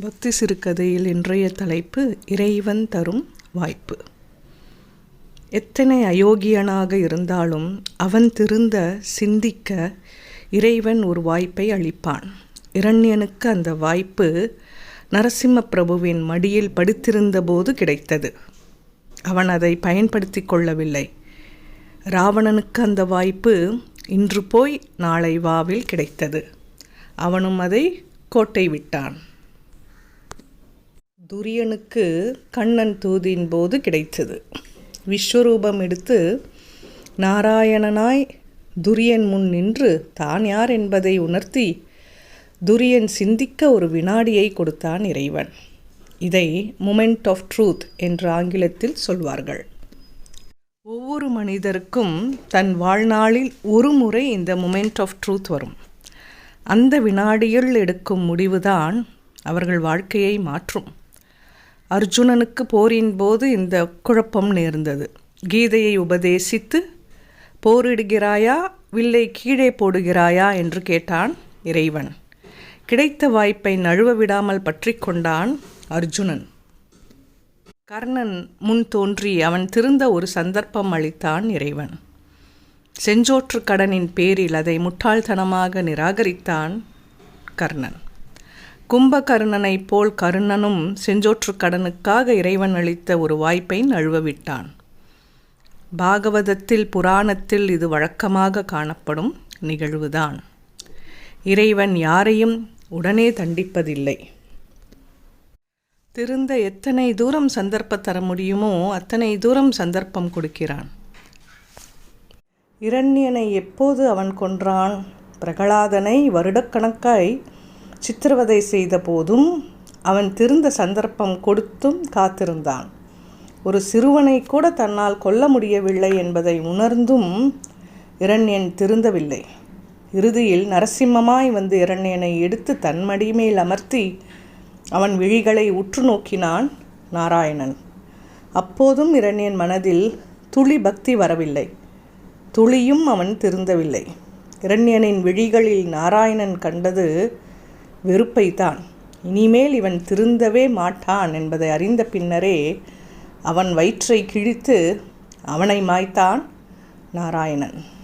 பக்தி சிறுகதையில் இன்றைய தலைப்பு இறைவன் தரும் வாய்ப்பு. எத்தனை அயோக்கியனாக இருந்தாலும் அவன் திருந்த சிந்திக்க இறைவன் ஒரு வாய்ப்பை அளிப்பான். இரண்யனுக்கு அந்த வாய்ப்பு நரசிம்ம பிரபுவின் மடியில் படுத்திருந்தபோது கிடைத்தது. அவன் அதை பயன்படுத்தி கொள்ளவில்லை. ராவணனுக்கு அந்த வாய்ப்பு இன்று போய் நாளை வாவில் கிடைத்தது. அவனும் அதை கோட்டை விட்டான். துரியனுக்கு கண்ணன் தூதின் போது கிடைத்தது. விஸ்வரூபம் எடுத்து நாராயணனாய் துரியன் முன் நின்று தான் யார் என்பதை உணர்த்தி துரியன் சிந்திக்க ஒரு வினாடியை கொடுத்தான் இறைவன். இதை மொமெண்ட் ஆஃப் ட்ரூத் என்று ஆங்கிலத்தில் சொல்வார்கள். ஒவ்வொரு மனிதருக்கும் தன் வாழ்நாளில் ஒரு முறை இந்த முமெண்ட் ஆஃப் ட்ரூத் வரும். அந்த வினாடியில் எடுக்கும் முடிவுதான் அவர்கள் வாழ்க்கையை மாற்றும். அர்ஜுனனுக்கு போரின் போது இந்த குழப்பம் நேர்ந்தது. கீதையை உபதேசித்து போரிடுகிறாயா? வில்லை கீழே போடுகிறாயா? என்று கேட்டான் இறைவன். கிடைத்த வாய்ப்பை நழுவ விடாமல் பற்றி கொண்டான் அர்ஜுனன். கர்ணன் முன் தோன்றி அவன் திருந்த ஒரு சந்தர்ப்பம் அளித்தான் இறைவன். செஞ்சோற்று கடனின் பேரில் அதை முட்டாள்தனமாக நிராகரித்தான் கர்ணன். கும்பகர்ணனைப் போல் கர்ணனும் செஞ்சோற்று கடனுக்காக இறைவன் அளித்த ஒரு வாய்ப்பை நழுவவிட்டான். பாகவதத்தில் புராணத்தில் இது வழக்கமாக காணப்படும் நிகழ்வுதான். இறைவன் யாரையும் உடனே தண்டிப்பதில்லை. திருந்த எத்தனை தூரம் சந்தர்ப்பம் தர முடியுமோ அத்தனை தூரம் சந்தர்ப்பம் கொடுக்கிறான். இரண்யனை எப்போது அவன் கொன்றான்? பிரகலாதனை வருடக்கணக்காய் சித்திரவதை செய்த போதும் அவன் திருந்த சந்தர்ப்பம் கொடுத்தும் காத்திருந்தான். ஒரு சிறுவனை கூட தன்னால் கொல்ல முடியவில்லை என்பதை உணர்ந்தும் இரண்யன் திருந்தவில்லை. இறுதியில் நரசிம்மமாய் வந்து இரண்யனை எடுத்து தன் அமர்த்தி அவன் விழிகளை உற்று நோக்கினான் நாராயணன். அப்போதும் இரண்யன் மனதில் துளி பக்தி வரவில்லை. துளியும் அவன் திருந்தவில்லை. இரண்யனின் விழிகளில் நாராயணன் கண்டது வெறுப்பைத்தான். இனிமேல் இவன் திருந்தவே மாட்டான் என்பதை அறிந்த பின்னரே அவன் வயிற்றை கிழித்து அவனை மாய்த்தான் நாராயணன்.